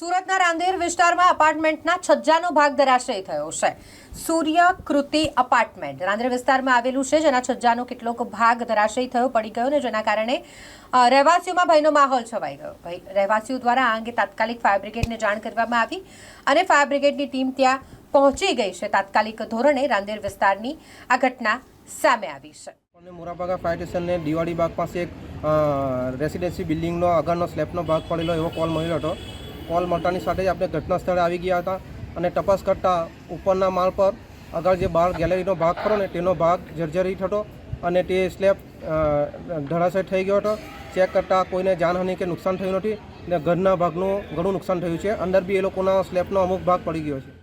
સુરતના રાંદેર વિસ્તારમાં અપાર્ટમેન્ટના છજ્જાનો ભાગ ધરાશય થયો છે. સૂર્ય કૃતિ અપાર્ટમેન્ટ રાંદેર વિસ્તારમાં આવેલું છે, જેના છજ્જાનો કેટલોક ભાગ ધરાશય થયો, પડી ગયો ને જેના કારણે રહેવાસીઓમાં ભયનો માહોલ છવાઈ ગયો. ભાઈ રહેવાસીઓ દ્વારા આ અંગે તાત્કાલિક ફાયર બ્રિગેડને જાણ કરવામાં આવી અને ફાયર બ્રિગેડની ટીમ ત્યાં પહોંચી ગઈ છે. તાત્કાલિક ધોરણે રાંદેર વિસ્તારની આ ઘટના સામે આવી છે. મોરાભાગા ફાયર સ્ટેશનને દિવાળી બાગ પાસે એક રેસિડેન્સી બિલ્ડિંગનો આગળનો સ્લેબનો ભાગ પડેલો એવો કોલ મળ્યો હતો. કોલ મળતાની સાથે જ આપણે ઘટના સ્થળે આવી ગયા હતા અને તપાસ કરતાં ઉપરના માળ પર આગળ જે બાળ ગેલેરીનો ભાગ ખરો ને તેનો ભાગ જર્જરી થતો અને તે સ્લેબ ધરાશય થઈ ગયો હતો. ચેક કરતાં કોઈને જાનહાનિ કે નુકસાન થયું નથી ને ઘરના ભાગનું ઘણું નુકસાન થયું છે. અંદર બી એ લોકોના સ્લેબનો અમુક ભાગ પડી ગયો છે.